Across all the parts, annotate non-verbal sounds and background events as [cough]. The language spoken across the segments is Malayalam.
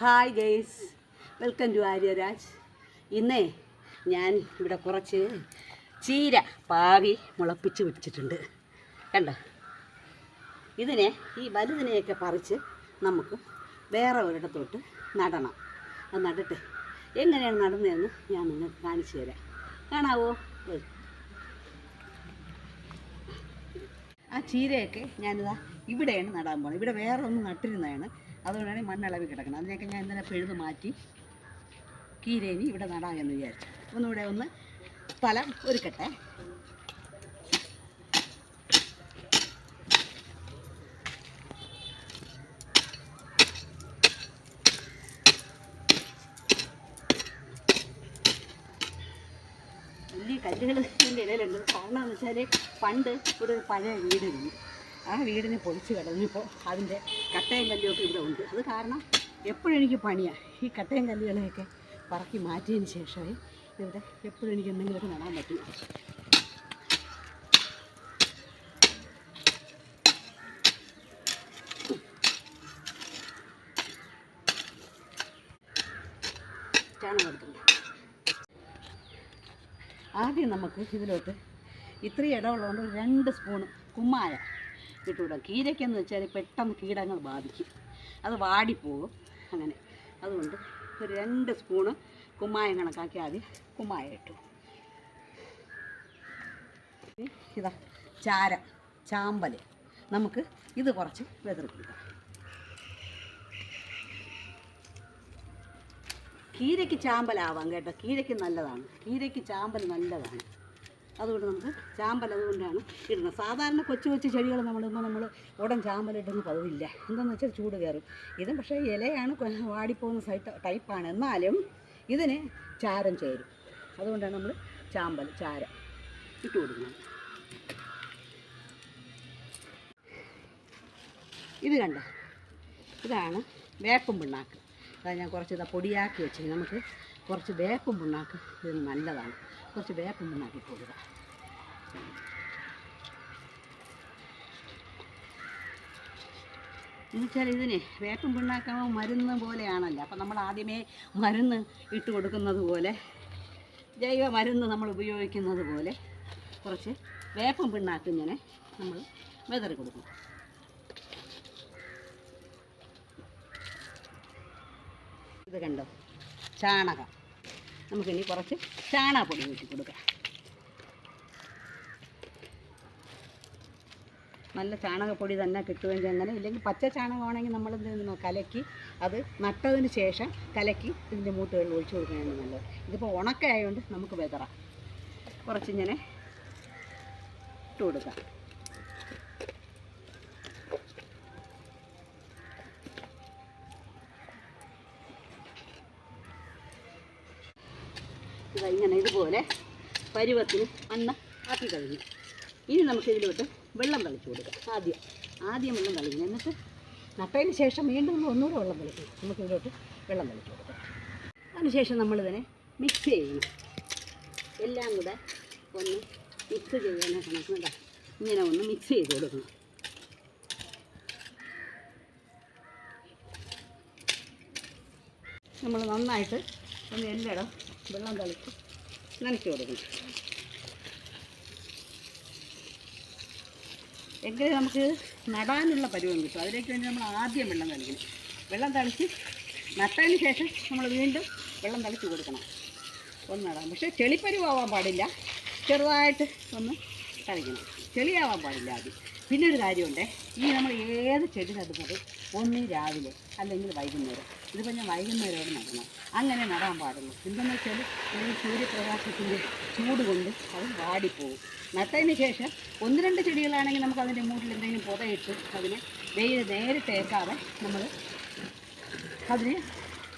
Hi guys welcome to Aryaraj ഇന്നേ ഞാൻ ഇവിടെ കുറച്ച് ചീര പാവി മുളപ്പിച്ച് വെച്ചിട്ടുണ്ട്. കണ്ടോ? ഇതിനെ ഈ വലുതിനെയൊക്കെ പറിച്ച് നമുക്ക് വേറെ ഒരിടത്തോട്ട് നടണം. അത് നടട്ടെ. എങ്ങനെയാണ് നടുന്നതെന്ന് ഞാൻ നിങ്ങൾക്ക് കാണിച്ചു തരാം. കാണാവോ. ആ ചീരയൊക്കെ ഞാനിതാ ഇവിടെയാണ് നടാൻ പോകുന്നത് ഇവിടെ വേറെ ഒന്നും നട്ടിരുന്നതാണ്. അതുകൊണ്ടാണ് മണ്ണളവ് കിടക്കുന്നത്. അതിനൊക്കെ ഞാൻ ഇന്നലെ പിഴുത് മാറ്റി കീരേനി ഇവിടെ നടാം എന്ന് വിചാരിച്ചു. ഒന്നുകൂടെ ഒന്ന് സ്ഥലം ഒരുക്കട്ടെ. വലിയ കല്ലുകൾ ഇതിന്റെ ഇടയിലുണ്ട്. കാരണം എന്ന് വെച്ചാൽ പണ്ട് ഇവിടെ ഒരു പഴയ വീടിരുന്നു. ആ വീടിനെ പൊളിച്ച് കളഞ്ഞപ്പോൾ അതിന്റെ കട്ടയും കല്ലുമൊക്കെ ഇവിടെ ഉണ്ട്. അത് കാരണം എപ്പോഴും എനിക്ക് പണിയാണ് ഈ കട്ടയും കല്ലുകളെയൊക്കെ പറക്കി മാറ്റിയതിന് ശേഷമേ ഇവിടെ എപ്പോഴും എനിക്ക് എന്തെങ്കിലുമൊക്കെ നടാൻ പറ്റും. ചാണകം എടുത്തിട്ടുണ്ട് ആദ്യം നമുക്ക് ഇതിലോട്ട് ഇത്രയും ഇടമുള്ളതുകൊണ്ട് രണ്ട് സ്പൂണ് കുമ്മായ. ഇട്ടുവിടാം കീരയ്ക്കെന്ന് വെച്ചാൽ പെട്ടെന്ന് കീടങ്ങൾ ബാധിക്കും. അത് വാടിപ്പോകും അങ്ങനെ. അതുകൊണ്ട് ഒരു രണ്ട് സ്പൂണ് കുമ്മായം കണക്കാക്കി ആദ്യം കുമ്മായം ഇട്ടു. ഇതാ ചാര ചാമ്പൽ നമുക്ക് ഇത് കുറച്ച് വെതിർപ്പിക്കാം കീരയ്ക്ക് ചാമ്പലാവാം കേട്ടോ. കീരയ്ക്ക് നല്ലതാണ്. കീരയ്ക്ക് ചാമ്പൽ നല്ലതാണ്. അതുകൊണ്ട് നമുക്ക് ചാമ്പൽ അതുകൊണ്ടാണ് ഇടുന്നത്. സാധാരണ കൊച്ചു കൊച്ചു ചെടികൾ നമ്മളിടുമ്പോൾ നമ്മൾ ഉടൻ ചാമ്പലിടുന്ന പതിവില്ല എന്താണെന്ന് വെച്ചാൽ ചൂട് കയറും. ഇത് പക്ഷേ ഇലയാണ് വാടിപ്പോകുന്ന സൈറ്റ് ടൈപ്പാണ് എന്നാലും ഇതിന് ചാരം ചേരും. അതുകൊണ്ടാണ് നമ്മൾ ചാമ്പൽ ചാരം ഇട്ട് കൊടുക്കുന്നത്. ഇത് കണ്ട? ഇതാണ് വേപ്പും പിണ്ണാക്ക്. അതായത് ഞാൻ കുറച്ച് ഇതാ പൊടിയാക്കി വെച്ച് നമുക്ക് കുറച്ച് വേപ്പും പിണ്ണാക്ക് ഇതിന് നല്ലതാണ്. കുറച്ച് വേപ്പൊന്ന് ഇട്ട് കൊടുക്കുക എന്നുവെച്ചാൽ ഇതിന് വേപ്പും പിണ്ണാക്കാകുമ്പോൾ മരുന്ന് പോലെയാണല്ലോ. അപ്പം നമ്മൾ ആദ്യമേ മരുന്ന് ഇട്ട് കൊടുക്കുന്നത് പോലെ ജൈവ മരുന്ന് നമ്മൾ ഉപയോഗിക്കുന്നത് പോലെ കുറച്ച് വേപ്പും പിണ്ണാക്ക് ഇങ്ങനെ നമ്മൾ വെതറി കൊടുക്കും. ഇത് കണ്ടോ? ചാണകം. നമുക്കിനി കുറച്ച് ചാണകപ്പൊടി ഊറ്റി കൊടുക്കാം. നല്ല ചാണകപ്പൊടി തന്നെ കിട്ടുമെങ്കിൽ അങ്ങനെ ഇല്ലെങ്കിൽ പച്ച ചാണകമാണെങ്കിൽ നമ്മൾ എന്ത് കലക്കി അത് നട്ടതിന് ശേഷം കലക്കി ഇതിന്റെ മൂട്ടുകളിൽ ഒഴിച്ചു കൊടുക്കുകയാണ് നല്ലത്. ഇതിപ്പോൾ ഉണക്കയായതുകൊണ്ട് നമുക്ക് വെതറാം. കുറച്ചിങ്ങനെ ഇട്ട് കൊടുക്കാം. ഇങ്ങനെ ഇതുപോലെ പരുവത്തിന് മണ്ണ് ആക്കി കഴിഞ്ഞു. ഇനി നമുക്ക് ഇതിലോട്ട് വെള്ളം തളിച്ചു കൊടുക്കാം. ആദ്യം ആദ്യം വെള്ളം തളിക്കണം. എന്നിട്ട് നട്ടതിന് ശേഷം വീണ്ടും നമ്മൾ ഒന്നുകൂടെ വെള്ളം തളിക്കും. നമുക്ക് ഇതിലോട്ട് വെള്ളം തളിച്ചു കൊടുക്കാം. അതിനുശേഷം നമ്മളിതിനെ മിക്സ് ചെയ്യണം. എല്ലാം കൂടെ ഒന്ന് മിക്സ് ചെയ്യാനാണ് കണക്കുന്നതാ ഇങ്ങനെ ഒന്ന് മിക്സ് ചെയ്ത് കൊടുക്കണം. നമ്മൾ നന്നായിട്ട് ഒന്ന് എല്ലായിടം വെള്ളം തളിച്ച് നനയ്ക്ക് കൊടുക്കണം എങ്കിലും നമുക്ക് നടാനുള്ള പരുവം കിട്ടും. അതിലേക്ക് വേണ്ടി നമ്മൾ ആദ്യം വെള്ളം തളിക്കണം. വെള്ളം തളിച്ച് നട്ടതിന് ശേഷം നമ്മൾ വീണ്ടും വെള്ളം തളിച്ച് കൊടുക്കണം. ഒന്ന് നടാം പക്ഷേ ചെളിപ്പരുവാവാൻ പാടില്ല. ചെറുതായിട്ട് ഒന്ന് തളിക്കണം. ചെളിയാവാൻ പാടില്ല ആദ്യം. പിന്നെ ഒരു കാര്യമുണ്ട്. ഈ നമ്മൾ ഏത് ചെടി നടുന്നത്? ഒന്നീ രാവിലെ അല്ലെങ്കിൽ വൈകുന്നേരം. ഇതിപ്പോൾ ഞാൻ വൈകുന്നേരമാണ് നടണം അങ്ങനെ നടാൻ പാടുള്ളൂ. എന്തെന്ന് വെച്ചാൽ ഈ സൂര്യപ്രകാശത്തിന്റെ ചൂട് കൊണ്ട് അത് വാടിപ്പോകും നട്ടതിന് ശേഷം ഒന്ന് രണ്ട് ചെടികളാണെങ്കിൽ നമുക്ക് അതിന്റെ മൂട്ടിൽ എന്തെങ്കിലും പുതയിട്ട് അതിനെ വെയിൽ നേരിട്ടേക്കാതെ നമ്മൾ അതിന്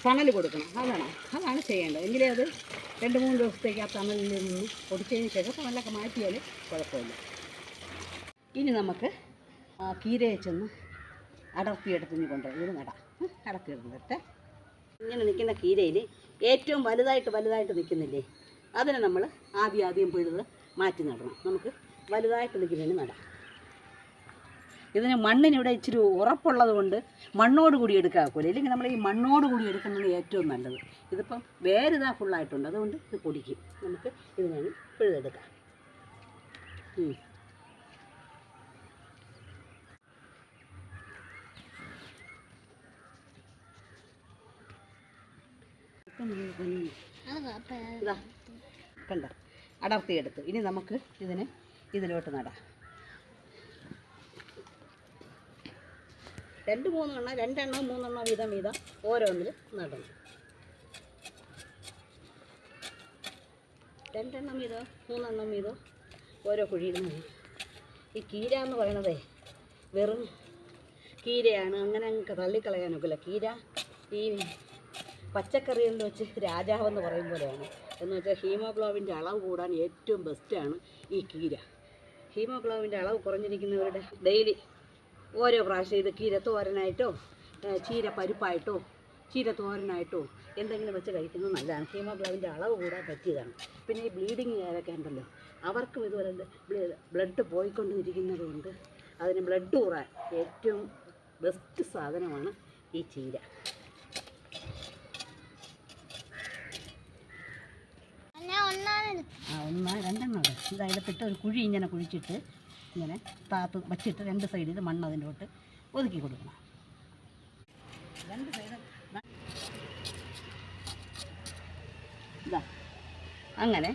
തണൽ കൊടുക്കണം. അതാണ്. അതാണ് ചെയ്യേണ്ടത്. എങ്കിലേ അത് രണ്ട് മൂന്ന് ദിവസത്തേക്ക് ആ തണലിൽ നിന്ന് പൊടിച്ചതിന് ശേഷം തണലൊക്കെ മാറ്റിയാൽ കുഴപ്പമില്ല. ഇനി നമുക്ക് കീരയെ ചെന്ന് അടർത്തിയെടുത്ത് കൊണ്ടുവരും. ഇത് നടാം. അടർത്തിയെടുത്തിട്ട് ഇങ്ങനെ നിൽക്കുന്ന കീരയിൽ ഏറ്റവും വലുതായിട്ട് വലുതായിട്ട് നിൽക്കുന്നില്ലേ? അതിനെ നമ്മൾ ആദ്യം ആദ്യം പിഴുത് മാറ്റി നടണം. നമുക്ക് വലുതായിട്ട് നിൽക്കുന്നതിന് നടാം. ഇതിന് മണ്ണിന് ഇവിടെ ഇച്ചിരി ഉറപ്പുള്ളത് കൊണ്ട് മണ്ണോട് കൂടി എടുക്കാൻ ഒക്കില്ല ഇല്ലെങ്കിൽ നമ്മൾ ഈ മണ്ണോട് കൂടി എടുക്കുന്നത് ഏറ്റവും നല്ലത്. ഇതിപ്പം വേരിതാ ഫുള്ളായിട്ടുണ്ട് അതുകൊണ്ട് ഇത് പൊടിക്കും. നമുക്ക് ഇതിനെ പിഴുതെടുക്കാം. ഇതാ അടർത്തി അടർത്തിയെടുത്തു. ഇനി നമുക്ക് ഇതിനെ ഇതിലോട്ട് നടാം. രണ്ട് മൂന്നെണ്ണം രണ്ടെണ്ണം മൂന്നെണ്ണം വീതം വീതം ഓരോന്നിൽ നടണം രണ്ടെണ്ണം വീതം മൂന്നെണ്ണം വീതം ഓരോ കുഴിയിൽ നിന്ന് ഈ കീര എന്ന് പറയണതേ വെറും കീരയാണ്. അങ്ങനെ അങ്ങ് തള്ളിക്കളയാനൊക്കില്ല. കീര ഈ പച്ചക്കറികളിൽ വെച്ച് രാജാവെന്ന് പറയും പോലെയാണ്. എന്ന് വെച്ചാൽ ഹീമോഗ്ലോബിന്റെ അളവ് കൂടാൻ ഏറ്റവും ബെസ്റ്റാണ് ഈ കീര. ഹീമോഗ്ലോബിന്റെ അളവ് കുറഞ്ഞിരിക്കുന്നവരുടെ ഡെയിലി ഓരോ പ്രാവശ്യം ഇത് കീര തോരനായിട്ടോ ചീര പരിപ്പായിട്ടോ ചീര തോരനായിട്ടോ എന്തെങ്കിലും വെച്ച് കഴിക്കുന്നത് നല്ലതാണ്. ഹീമോഗ്ലോബിന്റെ അളവ് കൂടാൻ പറ്റിയതാണ്. പിന്നെ ഈ ബ്ലീഡിങ് കാരൊക്കെ ഉണ്ടല്ലോ അവർക്കും ഇതുപോലെ ബ്ലഡ് പോയിക്കൊണ്ടിരിക്കുന്നത് കൊണ്ട് അതിന് ബ്ലഡ് കൂറാൻ ഏറ്റവും ബെസ്റ്റ് സാധനമാണ് ഈ ചീര ഞാൻ ഒന്നാണ് ആ ഒന്ന് രണ്ടെണ്ണം ഇടും ഇത് അതിലത്തിട്ട് ഒരു കുഴി ഇങ്ങനെ കുഴിച്ചിട്ട് ഇങ്ങനെ താത്ത് വച്ചിട്ട് രണ്ട് സൈഡിൽ മണ്ണ് അതിന്റെ തൊട്ട് ഒതുക്കി കൊടുക്കണം. രണ്ട് സൈഡ് ഇതാ. അങ്ങനെ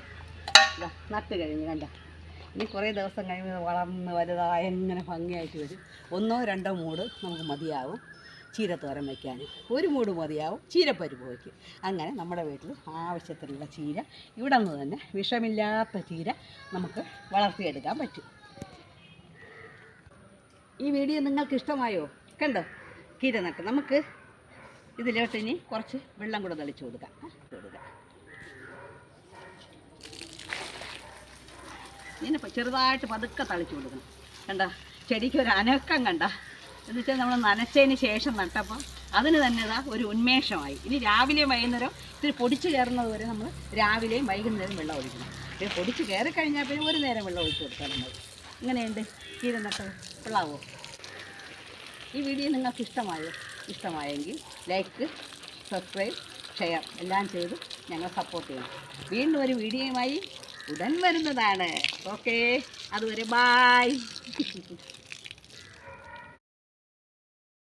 ഇതാ നട്ട് കഴിഞ്ഞ് കണ്ട? ഇനി കുറേ ദിവസം കഴിയുമ്പോൾ വളർന്ന് വലുതായി ഇങ്ങനെ ഭംഗിയായിട്ട് വരും. ഒന്നോ രണ്ടോ മൂട് നമുക്ക് മതിയാവും. ചീരത്തോരൻ വയ്ക്കാൻ. ഒരു മൂട് മതിയാവും. ചീരപ്പരിപ്പ് വയ്ക്കും. അങ്ങനെ നമ്മുടെ വീട്ടിൽ ആവശ്യത്തിനുള്ള ചീര ഇവിടെ നിന്ന് തന്നെ വിഷമില്ലാത്ത ചീര നമുക്ക് വളർത്തിയെടുക്കാൻ പറ്റും. ഈ വീഡിയോ നിങ്ങൾക്ക് ഇഷ്ടമായോ? കണ്ടോ? കീര നട്ട്. നമുക്ക് ഇതിലോട്ട് ഇനി കുറച്ച് വെള്ളം കൂടെ തളിച്ചു കൊടുക്കാം. കൊടുക്കാം. ഇങ്ങനെ ചെറുതായിട്ട് പതുക്കെ തളിച്ചു കൊടുക്കണം. കണ്ട? ചെടിക്ക് ഒരു അനക്കം കണ്ട? എന്ന് വെച്ചാൽ നമ്മൾ നനച്ചതിന് ശേഷം നട്ടപ്പോൾ അതിന് തന്നെ ഇതാ ഒരു ഉന്മേഷമായി. ഇനി രാവിലെയും വൈകുന്നേരം ഇത്തിരി പൊടിച്ചു കയറുന്നത് വരെ നമ്മൾ രാവിലെയും വൈകുന്നേരം വെള്ളം ഒഴിക്കണം. പിന്നെ പൊടിച്ച് കയറി കഴിഞ്ഞാൽ പിന്നെ ഒരു നേരം വെള്ളം ഒഴിച്ചു കൊടുത്താൽ നമ്മൾ ഇങ്ങനെയുണ്ട്. കീര നട്ടത് കൊള്ളാവോ? ഈ വീഡിയോ നിങ്ങൾക്ക് ഇഷ്ടമായോ? ഇഷ്ടമായെങ്കിൽ ലൈക്ക് സബ്സ്ക്രൈബ് ഷെയർ എല്ലാം ചെയ്ത് ഞങ്ങൾ സപ്പോർട്ട് ചെയ്യണം. വീണ്ടും ഒരു വീഡിയോയുമായി ഉടൻ വരുന്നതാണ്. ഓക്കേ. അതുവരെ ബായ്. [laughs]